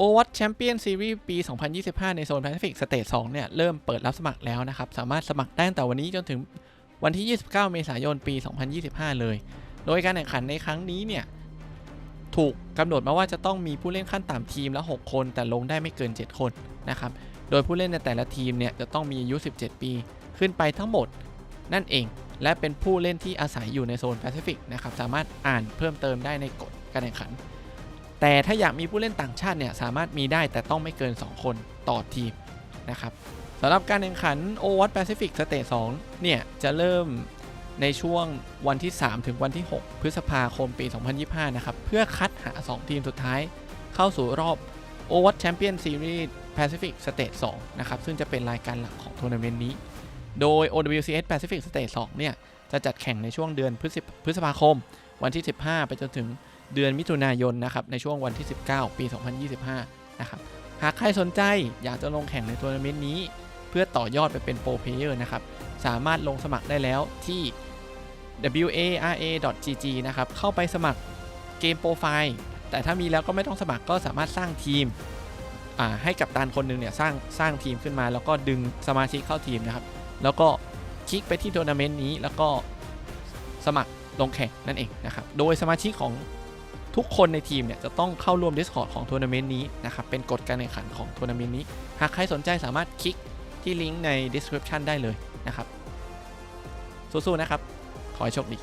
o w a t c h Champion Series ปี 2025 ในโซน Pacific Stage 2 เนี่ย เริ่มเปิดรับสมัครแล้วนะครับ สามารถสมัครได้ตั้งแต่วันนี้จนถึงวันที่ 29 เมษายน ปี 2025 เลย โดยการแข่งขันในครั้งนี้เนี่ย ถูกกำหนดมาว่าจะต้องมีผู้เล่นขั้นต่ำทีมละ 6 คน แต่ลงได้ไม่เกิน 7 คนนะครับ โดยผู้เล่นในแต่ละทีมเนี่ยจะต้องมีอายุ 17 ปี ขึ้นไปทั้งหมดนั่นเอง และเป็นผู้เล่นที่อาศัยอยู่ในโซนแปซิฟิกนะครับ สามารถอ่านเพิ่มเติมได้ในกฎการแข่งขัน แต่ถ้าอยากมีผู้เล่นต่างชาติเนี่ยสามารถมีได้แต่ต้องไม่เกิน 2 คนต่อทีมนะครับสำหรับการแข่งขัน o w a t Pacific Stage 2เนี่ยจะเริ่มในช่วงวันที่ 3 ถึงวันที่ 6 พฤษภาคมปี 2025 นะครับ เพื่อคัดหา 2 ทีมสุดท้ายเข้าสู่รอบ o w a t Champion Series Pacific Stage 2นะครับ ซึ่งจะเป็นรายการหลักของทัวร์นาเมนต์นี้ โดย OWCS Pacific Stage 2เนี่ยจะจัดแข่งในช่วงเดือนพฤษพฤษภาคม วันที่ 15 ไปจนถึง เดือนมิถุนายนนะครับในช่วงวันที่ 19 ปี 2025 นะครับหากใครสนใจอยากจะลงแข่งในทัวร์นาเมนต์นี้ เพื่อต่อยอดไปเป็นโปรเพลเยอร์นะครับสามารถลงสมัครได้แล้วที่ wara.gg นะครับเข้าไปสมัครเกมโปรไฟล์แต่ถ้ามีแล้วก็ไม่ต้องสมัครก็สามารถสร้างทีมให้กับตันคนหนึ่งเนี่ยสร้างสร้างทีมขึ้นมา แล้วก็ดึงสมาชิกเข้าทีมนะครับ แล้วก็คลิกไปที่ทัวร์นาเมนต์นี้แล้วก็สมัครลงแข่งนั่นเองนะครับ โดยสมาชิกของ ทุกคนในทีมเนี่ยจะต้องเข้าร่วม Discord ของทัวร์นาเมนต์นี้นะครับ เป็นกฎการแข่งขันของทัวร์นาเมนต์นี้ หากใครสนใจสามารถคลิกที่ลิงก์ใน description ได้เลยนะครับ สู้ๆนะครับ ขอให้โชคดี